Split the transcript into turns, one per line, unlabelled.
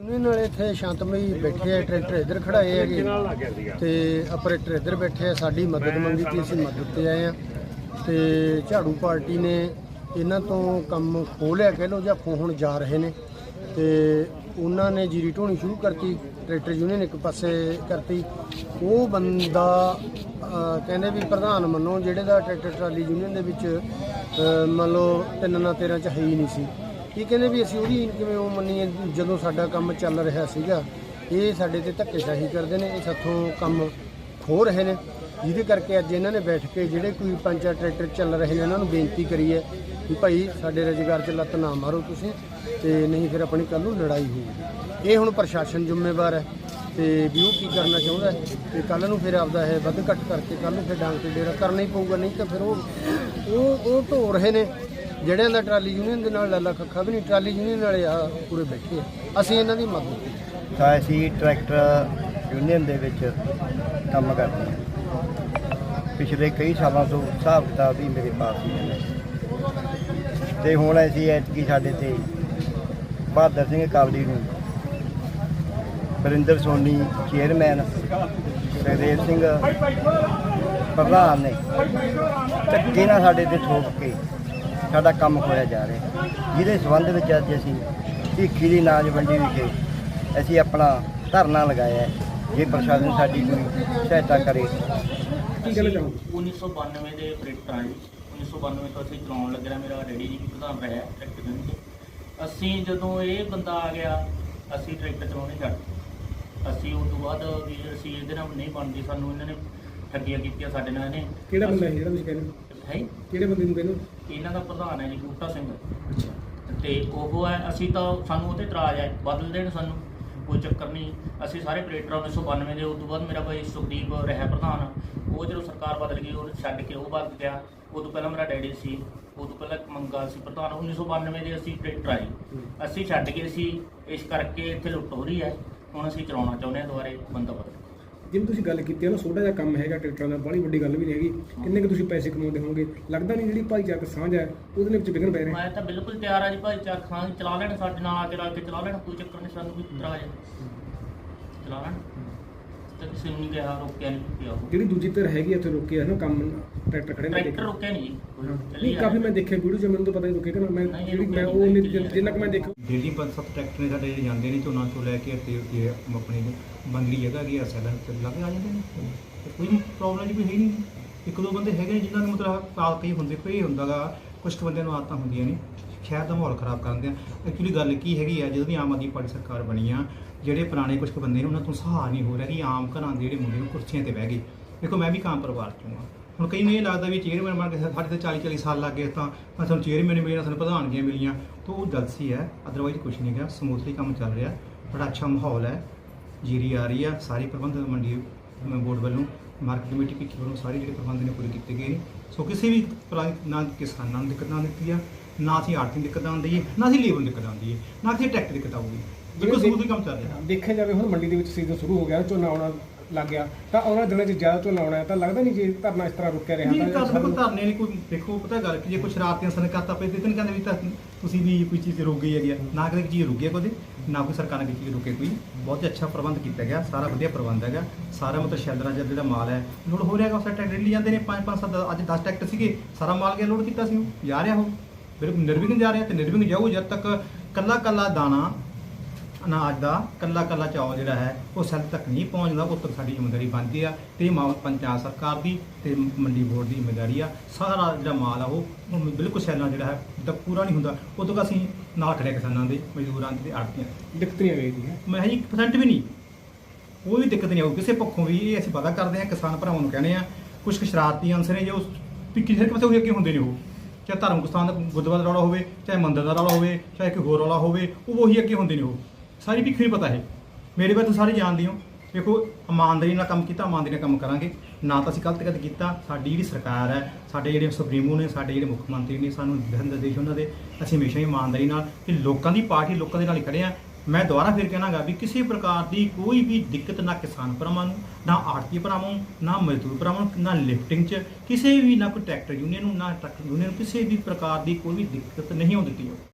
Union ਵਾਲੇ ਇੱਥੇ ਸ਼ਾਂਤਮਈ ਬੈਠੇ ਆ ਟਰੈਕਟਰ ਇੱਧਰ ਖੜਾਏ ਹੈਗੇ। ਤੇ ਆਪਰੇਟਰ ਇੱਧਰ ਬੈਠੇ ਆ ਸਾਡੀ ਮਦਦ ਮੰਗੀ ਤੀ ਅਸੀਂ ਮਦਦ ਤੇ ਆਏ ਆ। ਤੇ ਝਾੜੂ ਪਾਰਟੀ ਨੇ ਇਹਨਾਂ ਤੋਂ ਕੰਮ ਖੋਹ ਲਿਆ ਕਹਿ ਲਓ ਜਾਂ ਖੋਹਣ ਜਾ ਰਹੇ ਨੇ। ਤੇ ਉਹਨਾਂ ਨੇ ਜੀਰੀ ਢੋਣੀ ਸ਼ੁਰੂ ਕਰਤੀ ਟਰੈਕਟਰ ਯੂਨੀਅਨ ਇੱਕ ਪਾਸੇ ਕਰਤੀ। ਉਹ ਬੰਦਾ ਕਹਿੰਦੇ ਵੀ ਪ੍ਰਧਾਨ ਮੰਨੋ ਜਿਹੜੇ ਦਾ ਟਰੈਕਟਰ ਟਰਾਲੀ ਯੂਨੀਅਨ ਦੇ ਵਿੱਚ ਮੰਨ ਲਓ ਤਿੰਨ ਨਾ 13 ਚ ਹੈ ਹੀ ਨਹੀਂ ਸੀ। ਇਹ ਕਹਿੰਦੇ ਵੀ ਅਸੀਂ ਉਹਦੀ ਕਿਵੇਂ ਉਹ ਮੰਨੀਏ, ਜਦੋਂ ਸਾਡਾ ਕੰਮ ਚੱਲ ਰਿਹਾ ਸੀਗਾ, ਇਹ ਸਾਡੇ ਤੇ ਧੱਕੇਸ਼ਾਹੀ ਕਰਦੇ ਨੇ ਇਹ ਸਾਥੋਂ ਕੰਮ ਖੋ ਰਹੇ ਨੇ। ਜਿਹਦੇ ਕਰਕੇ ਅੱਜ ਇਹਨਾਂ ਨੇ ਬੈਠ ਕੇ ਜਿਹੜੇ ਕੋਈ ਪੰਚਾ ਟਰੈਕਟਰ ਚੱਲ ਰਹੇ ਨੇ ਇਹਨਾਂ ਨੂੰ ਬੇਨਤੀ ਕਰੀ ਹੈ ਵੀ ਭਾਈ ਸਾਡੇ ਰੁਜ਼ਗਾਰ 'ਚ ਲੱਤ ਨਾ ਮਾਰੋ ਤੁਸੀਂ ਤੇ ਨਹੀਂ ਫਿਰ ਆਪਣੀ ਕੱਲ ਨੂੰ ਲੜਾਈ ਹੋਊਗੀ। ਇਹ ਹੁਣ ਪ੍ਰਸ਼ਾਸਨ ਜ਼ਿੰਮੇਵਾਰ ਹੈ ਤੇ ਵੀ ਉਹ ਕੀ ਕਰਨਾ ਚਾਹੁੰਦਾ ਹੈ ਤੇ ਕੱਲ ਨੂੰ ਫਿਰ ਆਪਦਾ ਇਹ ਵੱਧ ਘੱਟ ਕਰਕੇ ਕੱਲ ਨੂੰ ਫਿਰ ਡਾਂਗ ਤੇ ਡੇਰਾ ਕਰਨਾ ਹੀ ਪਊਗਾ, ਨਹੀਂ ਤਾਂ ਫਿਰ ਉਹ ਉਹ ਉਹ ਢੋ ਰਹੇ ਨੇ। ਜਿਹੜਿਆਂ ਦਾ ਟਰਾਲੀ ਯੂਨੀਅਨ ਦੇ ਨਾਲ ਲੱਲਾ ਖੱਖਾ ਵੀ ਨਹੀਂ, ਟਰਾਲੀ ਯੂਨੀਅਨ ਵਾਲੇ ਆ ਪੂਰੇ ਬੈਠੇ ਆ। ਅਸੀਂ ਇਹਨਾਂ ਦੀ ਮਦਦ ਕੀਤੀ।
ਤਾਂ ਅਸੀਂ ਟਰੈਕਟਰ ਯੂਨੀਅਨ ਦੇ ਵਿੱਚ ਕੰਮ ਕਰਦੇ ਹਾਂ। ਪਿਛਲੇ ਕਈ ਸਾਲਾਂ ਤੋਂ ਹਿਸਾਬ ਕਿਤਾਬ ਵੀ ਮੇਰੇ ਪਾਸ ਹੀ ਹੈ। ਤੇ ਹੁਣ ਅਸੀਂ ਐਤਕੀ ਸਾਡੇ ਤੇ ਬਹਾਦਰ ਸਿੰਘ ਕਾਬਲੀ ਨੂੰ ਬਰਿੰਦਰ ਸੋਨੀ ਚੇਅਰਮੈਨ, ਸੁਖਦੇਵ ਸਿੰਘ ਪ੍ਰਧਾਨ ਨੇ ਧੱਕੇ ਨਾਲ ਸਾਡੇ ਤੇ ਠੋਕ ਕੇ ਸਾਡਾ ਕੰਮ ਹੋਇਆ ਜਾ ਰਿਹਾ। ਜਿਹਦੇ ਸਬੰਧ ਵਿੱਚ ਅੱਜ ਅਸੀਂ ਭੀਖੀ ਦੀ ਨਾਜ ਮੰਡੀ ਵਿਖੇ ਅਸੀਂ ਆਪਣਾ ਧਰਨਾ ਲਗਾਇਆ ਹੈ। ਜੇ ਪ੍ਰਸ਼ਾਸਨ ਸਾਡੀ ਕੋਈ ਸਹਾਇਤਾ ਕਰੇ।
ਕੀ ਕਹਿਣਾ ਚਾਹੋਗੇ
1992 ਦੇ ਆਪਰੇਟਰ ਆ ਜੀ 1992 ਤੋਂ ਅਸੀਂ ਚਲਾਉਣ ਲੱਗਿਆ ਮੇਰਾ ਰੈਡੀ ਜੀ ਵੀ ਪ੍ਰਧਾਨ ਰਿਹਾ ਟਰੈਕਟਰ ਦੇ ਵਿੱਚ ਅਸੀਂ ਜਦੋਂ ਇਹ ਬੰਦਾ ਆ ਗਿਆ ਅਸੀਂ ਟਰੈਕਟਰ ਚਲਾਉਣੇ ਛੱਡ ਦਿੱਤੇ। ਅਸੀਂ ਉਸ ਤੋਂ ਬਾਅਦ ਵੀ ਅਸੀਂ ਇਹਦੇ ਨਾਲ ਨਹੀਂ ਬਣਦੀ। ਸਾਨੂੰ ਇਹਨਾਂ ਨੇ ਠੱਗੀਆਂ ਕੀਤੀਆਂ ਸਾਡੇ ਨਾਲ ਇਹਨੇ।
ਕਿਹੜਾ ਬੰਦਾ ਹੈ ਜਿਹੜਾ ਤੁਸੀਂ ਕਹਿੰਦੇ ਹੋ?
ਹੈ
ਕਿਹੜੇ ਬੰਦੇ ਨੂੰ ਕਹਿੰਦੇ ਹੋ?
ਇਹਨਾਂ ਦਾ ਪ੍ਰਧਾਨ ਹੈ ਜੀ ਬੂਟਾ ਸਿੰਘ। ਤੇ ਉਹ ਹੈ ਅਸੀਂ ਤਾਂ ਸਾਨੂੰ ਉਹਤੇ ਇਤਰਾਜ਼ ਹੈ ਬਦਲ ਦੇਣ ਸਾਨੂੰ ਕੋਈ ਚੱਕਰ ਨਹੀਂ। ਅਸੀਂ ਸਾਰੇ ਆਪਰੇਟਰ 1992 ਦੇ ਉਸ ਤੋਂ ਬਾਅਦ ਮੇਰਾ ਭਾਈ ਸੁਖਦੀਪ ਰਿਹਾ ਪ੍ਰਧਾਨ। ਉਹ ਜਦੋਂ ਸਰਕਾਰ ਬਦਲ ਗਈ ਉਹ ਛੱਡ ਕੇ ਉਹ ਵਗ ਗਿਆ। ਉਹ ਤੋਂ ਪਹਿਲਾਂ ਮੇਰਾ ਡੈਡੀ ਸੀ ਉਹ ਤੋਂ ਪਹਿਲਾਂ ਇੱਕ ਮੰਗਾ ਸੀ ਪ੍ਰਧਾਨ। 1992 ਦੇ ਅਸੀਂ ਆਪਰੇਟਰ ਆਏ ਅਸੀਂ ਛੱਡ ਗਏ ਸੀ ਇਸ ਕਰਕੇ ਇੱਥੇ ਲੁੱਟ ਹੋ ਰਹੀ ਹੈ। ਹੁਣ ਅਸੀਂ ਚਲਾਉਣਾ ਚਾਹੁੰਦੇ ਹਾਂ ਦੁਬਾਰੇ ਬੰਦਾ ਬਦਲ
ਜਿਵੇਂ ਤੁਸੀਂ ਗੱਲ ਕੀਤੀ ਹੈ ਨਾ ਛੋਟਾ ਜਿਹਾ ਕੰਮ ਹੈਗਾ ਟਰੈਕਟਰਾਂ ਦਾ ਬੜੀ ਵੱਡੀ ਗੱਲ ਵੀ ਨਹੀਂ ਹੈਗੀ। ਕਿੰਨੇ ਕੁ ਤੁਸੀਂ ਪੈਸੇ ਕਮਾਉਂਦੇ ਹੋਵੋਗੇ? ਲੱਗਦਾ ਨਹੀਂ ਜਿਹੜੀ ਭਾਈਚਾਰਕ ਸਾਂਝ ਹੈ ਉਹਦੇ ਵਿੱਚ ਵਿਘਨ ਪੈ ਰਹੇ।
ਮੈਂ ਤਾਂ ਬਿਲਕੁਲ ਤਿਆਰ ਆ ਜੀ ਭਾਈ ਚਾਰ ਖਾਨ ਚਲਾ ਲੈਣ ਸਾਡੇ ਨਾਲ ਆ ਕੇ ਰਲ ਕੇ ਚਲਾ ਲੈਣ ਕੋਈ ਚੱਕਰ ਨਹੀਂ ਸਾਨੂੰ ਵੀ ਇਤਰਾਜ਼ ਚਲਾ ਲੈਣ। ਤੇ ਕਿਸੇ ਨੂੰ ਨਹੀਂ ਕਿਹਾ ਰੋਕਿਆ ਨਹੀਂ ਪਿਆ ਉਹ।
ਜਿਹੜੀ ਦੂਜੀ ਧਿਰ ਹੈਗੀ ਇੱਥੇ ਰੁਕੇ ਆ ਨਾ ਕੰਮ ਟਰੈਕਟਰ ਖੜੇ ਨੇ
ਟਰੈਕਟਰ ਰੋਕਿਆ ਨਹੀਂ ਜੀ।
ਹਾਂ।
ਚੱਲੀ
ਨਹੀਂ ਕਾਫੀ ਮੈਂ ਦੇਖਿਆ ਵੀਡੀਓ ਚ ਮੈਨੂੰ ਤਾਂ ਪਤਾ ਨਹੀਂ ਰੁਕੇ ਕਿ ਨਾ। ਮੈਂ
ਨਹੀਂ,
ਜਿਹੜੀ ਮੈਂ ਉਹ ਨਹੀਂ ਜਿੰਨਾ ਕੁ ਮੈਂ ਦੇਖਿਆ।
ਡੇਲੀ ਪੰਜ ਸੱਤ ਟਰੈਕਟਰ ਨੇ ਸਾਡੇ ਜਾਂਦੇ ਨੇ ਝੋਨਾ ਤੋਂ ਲੈ ਕੇ ਤੇ ਇਹ ਆਪਣੀ ਬੰਗਲੀ ਜਗ੍ਹਾ ਕੀ ਅਸਲ ਤੇ ਲੱਗ ਆ ਜਾਂਦੇ ਨੇ। ਤੇ ਕੋਈ ਪ੍ਰੋਬਲਮ ਜੀ ਕੋਈ ਹੈ ਨਹੀਂ। ਇੱਕ ਦੋ ਬੰਦੇ ਹੈਗੇ ਨੇ ਜਿਨ੍ਹਾਂ ਨੂੰ ਮਤਲਬ ਕਾਲ ਕਈ ਹੁੰਦੇ ਕੋਈ ਹੁੰਦਾਗਾ ਕੁਝ ਕੁ ਬੰਦਿਆਂ ਨੂੰ ਆਦਤਾਂ ਹੁੰਦੀਆਂ ਨੇ। ਸ਼ਹਿਰ ਦਾ ਮਾਹੌਲ ਖਰਾਬ ਕਰਨ ਦੇ ਐਕਚੁਅਲੀ ਗੱਲ ਕੀ ਹੈਗੀ ਆ, ਜਦੋਂ ਦੀ ਆਮ ਆਦਮੀ ਪਾਰਟੀ ਸਰਕਾਰ ਬਣੀ ਆ, ਜਿਹੜੇ ਪੁਰਾਣੇ ਕੁਝ ਕੁ ਬੰਦੇ ਨੇ ਉਹਨਾਂ ਤੋਂ ਸਹਾਰ ਨਹੀਂ ਹੋ ਰਿਹਾ ਕਿ ਆਮ ਘਰਾਂ ਦੇ ਜਿਹੜੇ ਮੁੰਡੇ ਨੂੰ ਕੁਰਸੀਆਂ ਤੇ ਬਹਿ ਗਏ। ਦੇਖੋ ਮੈਂ ਵੀ ਕਾਮ ਪਰਿਵਾਰ ਚੋਂ ਆ। ਹੁਣ ਕਈ ਨੂੰ ਇਹ ਲੱਗਦਾ ਵੀ ਚੇਅਰਮੈਨ ਬਣ ਕੇ ਸਾਡੇ ਤੇ 40 40 ਸਾਲ ਲੱਗ ਗਏ ਤਾਂ ਮੈਂ ਤੁਹਾਨੂੰ ਚੇਅਰਮੈਨ ਮਿਲਿਆ, ਸਾਨੂੰ ਪ੍ਰਧਾਨਗੀਆਂ ਮਿਲੀਆਂ। ਤਾਂ ਉਹ ਜਲਸੀ ਹੈ ਅਦਰਵਾਈਜ਼ ਕੁਝ ਨਹੀਂ ਹੈਗਾ। ਸਮੂਥਲੀ ਕੰਮ ਚੱਲ ਰਿਹਾ, ਬੜਾ ਅੱਛਾ ਮਾਹੌਲ ਹੈ। ਜੀਰੀ ਆ ਰਹੀ ਆ, ਸਾਰੀ ਪ੍ਰਬੰਧ ਮੰਡੀ ਬੋਰਡ ਵੱਲੋਂ, ਮਾਰਕੀਟ ਕਮੇਟੀ ਪਿੱਛੇ ਵੱਲੋਂ ਸਾਰੇ ਜਿਹੜੇ ਪ੍ਰਬੰਧ ਨੇ ਪੂਰੇ ਕੀਤੇ ਗਏ ਨੇ। ਸੋ ਕਿਸੇ ਵੀ ਤਰ੍ਹਾਂ ਨਾ ਕਿਸਾਨਾਂ ਨੂੰ ਦਿੱਕਤ ਨਾ ਦਿੱਤੀ ਆ। ਨਾ ਅਸੀਂ ਨੂੰ ਦਿੱਕਤ ਆਉਂਦੀ ਹੈ ਨਾ ਅਸੀਂ ਲੇਬਰ ਦਿੱਕਤ ਆਉਂਦੀ ਹੈ ਨਾ ਕਿਸੇ ਟਰੈਕਟਰ ਦਿੱਕਤ ਆਊਗੀ। ਬਿਲਕੁਲ ਸਮੂਥਲੀ ਕੰਮ ਚੱਲ ਰਿਹਾ?
ਦੇਖਿਆ ਜਾਵੇ ਹੁਣ ਮੰਡੀ ਦੇ ਵਿੱਚ ਸੀਜ਼ਨ ਸ਼ੁਰੂ ਹੋ ਗਿਆ ਝੋਨਾ ਆਉਣਾ ਲੱਗ ਗਿਆ ਤਾਂ ਆਉਣਾ ਦਿਨਾਂ 'ਚ ਜ਼ਿਆਦਾ ਝੋਨਾ ਆਉਣਾ ਹੈ ਤਾਂ ਲੱਗਦਾ ਨਹੀਂ ਜੇ ਧਰਨਾ ਇਸ ਤਰ੍ਹਾਂ ਰੁਕਿਆ ਰਿਹਾ
ਨਹੀਂ ਤਾਂ ਕੋਈ ਧਰਨੇ ਨਹੀਂ ਕੋਈ ਦੇਖੋ ਪਤਾ ਗੱਲ ਕਿ ਜੇ ਕੋਈ ਸ਼ਰਾਰਤੀਆਂ ਸਨ ਕਰਤਾ ਪਏ ਤੇ ਤਾਂ ਨਹੀਂ ਕਹਿੰਦੇ ਵੀ ਤਾਂ ਤੁਸੀਂ ਵੀ ਕੋਈ ਚੀਜ਼ ਰੁਕ ਗਈ ਹੈਗੀ। ਨਾ ਕਦੇ ਚੀਜ਼ ਰੁਕੀ ਹੈ ਕਦੇ ਨਾ ਕੋਈ ਸਰਕਾਰ ਨੇ ਕੋਈ ਚੀਜ਼ ਰੁਕੇ ਕੋਈ। ਬਹੁਤ ਹੀ ਅੱਛਾ ਪ੍ਰਬੰਧ ਕੀਤਾ ਗਿਆ ਸਾਰਾ ਵਧੀਆ ਪ੍ਰਬੰਧ ਹੈਗਾ। ਸਾਰਾ ਮਤਲਬ ਸ਼ੈਲਰਾਂ ਦਾ ਜਿਹੜਾ ਮਾਲ ਹੈ ਲੋਡ ਹੋ ਰਿਹਾ ਹੈਗਾ ਉਸ ਟਰੈਕਟਰ ਲਈ ਜਾਂਦੇ ਨੇ 5 5 7 ਅੱਜ 10 ਟਰੈਕਟਰ ਸੀਗੇ ਸਾਰਾ ਮਾਲ ਗਿਆ ਲੋਡ ਕੀਤਾ ਸੀ ਉਹ ਜਾ ਰਿਹਾ ਉਹ। ਬਿਲਕੁਲ ਨਿਰਵਿਘਨ ਜਾ ਰਿਹਾ ਤੇ ਨਿਰਵਿਘਨ ਜਾਊ ਜਦ ਤੱਕ ਕੱਲਾ ਕੱਲਾ ਦਾਣਾ ਅਨਾਜ ਦਾ ਕੱਲਾ ਕੱਲਾ ਚੌਲ ਜਿਹੜਾ ਹੈ ਉਹ ਸੈੱਲ ਤੱਕ ਨਹੀਂ ਪਹੁੰਚਦਾ ਉਦੋਂ ਤੱਕ ਸਾਡੀ ਜ਼ਿੰਮੇਵਾਰੀ ਬਣਦੀ ਆ ਤੇ ਮਾਲ ਪੰਚਾਇਤ ਸਰਕਾਰ ਦੀ ਤੇ ਮੰਡੀ ਬੋਰਡ ਦੀ ਜ਼ਿੰਮੇਵਾਰੀ ਆ। ਸਾਰਾ ਜਿਹੜਾ ਮਾਲ ਆ ਉਹ ਉਹ ਬਿਲਕੁਲ ਸੈੱਲਾਂ ਜਿਹੜਾ ਹੈ ਤੱਕ ਪੂਰਾ ਨਹੀਂ ਹੁੰਦਾ ਉਦੋਂ ਤੱਕ ਅਸੀਂ ਨਾਲ ਖੜੇ ਕਿਸਾਨਾਂ ਦੇ ਮਜ਼ਦੂਰਾਂ ਦੇ ਤੇ ਆੜਤੀਆਂ
ਦਿੱਕਤ ਨਹੀਂ ਆਵੇਗੀ ਹੈ
ਮੈਂ ਜੀ 1% ਵੀ ਨਹੀਂ। ਕੋਈ ਵੀ ਦਿੱਕਤ ਨਹੀਂ ਆਊ ਕਿਸੇ ਪੱਖੋਂ ਵੀ ਇਹ ਅਸੀਂ ਪਤਾ ਕਰਦੇ ਹਾਂ ਕਿਸਾਨ ਭਰਾਵਾਂ ਨੂੰ ਕਹਿੰਦੇ ਆ ਕੁਝ ਕੁ ਸ਼ਰਾਰਤੀ ਅੰਸਰ ਨੇ ਜੋ ਕਿਸੇ ਪਾਸੇ ਹੋਏ ਅੱਗੇ ਹੁੰਦੇ ਨੇ ਉਹ। ਚਾਹੇ ਧਾਰਮਿਕ ਸਥਾਨ ਦਾ ਗੁਰਦੁਆਰਾ ਦਾ ਰੌਲਾ ਹੋਵੇ, ਚਾਹੇ ਮੰਦਿਰ ਦਾ ਰੌਲਾ ਹੋਵੇ, ਚਾਹੇ ਕੋਈ ਹੋਰ ਰੌਲਾ ਹੋਵੇ, ਉਹ ਉਹੀ ਅੱਗੇ ਹੁੰਦੇ ਨੇ ਉਹ। ਸਾਰੀ ਭਿੱਖ ਨਹੀਂ ਪਤਾ ਹੈ ਮੇਰੇ ਬਾਰੇ ਤਾਂ ਸਾਰੇ ਜਾਣਦੇ ਹੋ। ਦੇਖੋ, ਇਮਾਨਦਾਰੀ ਨਾਲ ਕੰਮ ਕੀਤਾ, ਇਮਾਨਦਾਰੀ ਨਾਲ ਕੰਮ ਕਰਾਂਗੇ। ਨਾ ਤਾਂ ਅਸੀਂ ਗਲਤ ਕਦੇ ਕੀਤਾ। ਸਾਡੀ ਜਿਹੜੀ ਸਰਕਾਰ ਹੈ, ਸਾਡੇ ਜਿਹੜੇ ਸੁਪਰੀਮੋ ਨੇ, ਸਾਡੇ ਜਿਹੜੇ ਮੁੱਖ ਮੰਤਰੀ ਨੇ, ਸਾਨੂੰ ਦਿਸ਼ਾ ਨਿਰਦੇਸ਼ ਉਹਨਾਂ ਦੇ। ਅਸੀਂ ਹਮੇਸ਼ਾ ਹੀ ਇਮਾਨਦਾਰੀ ਨਾਲ ਕਿ ਲੋਕਾਂ ਦੀ ਪਾਰਟੀ ਲੋਕਾਂ ਦੇ ਨਾਲ ਹੀ ਖੜੇ ਆ ਮੈਂ ਦੁਬਾਰਾ ਫਿਰ ਕਹਿਣਾਗਾ ਵੀ ਕਿਸੇ ਪ੍ਰਕਾਰ ਦੀ ਕੋਈ ਵੀ ਦਿੱਕਤ ਨਾ ਕਿਸਾਨ ਭਰਾਵਾਂ ਨੂੰ, ਨਾ ਆੜਤੀ ਭਰਾਵਾਂ ਨੂੰ, ਨਾ ਮਜ਼ਦੂਰ ਭਰਾਵਾਂ ਨੂੰ, ਨਾ ਲਿਫਟਿੰਗ 'ਚ, ਕਿਸੇ ਵੀ ਨਾ ਕੋਈ ਟਰੈਕਟਰ ਯੂਨੀਅਨ ਨੂੰ, ਨਾ ਟਰੱਕ ਯੂਨੀਅਨ ਨੂੰ, ਕਿਸੇ ਵੀ ਪ੍ਰਕਾਰ ਦੀ ਕੋਈ ਵੀ ਦਿੱਕਤ ਨਹੀਂ ਆਉਣ ਦਿੱਤੀ ਜਾਊ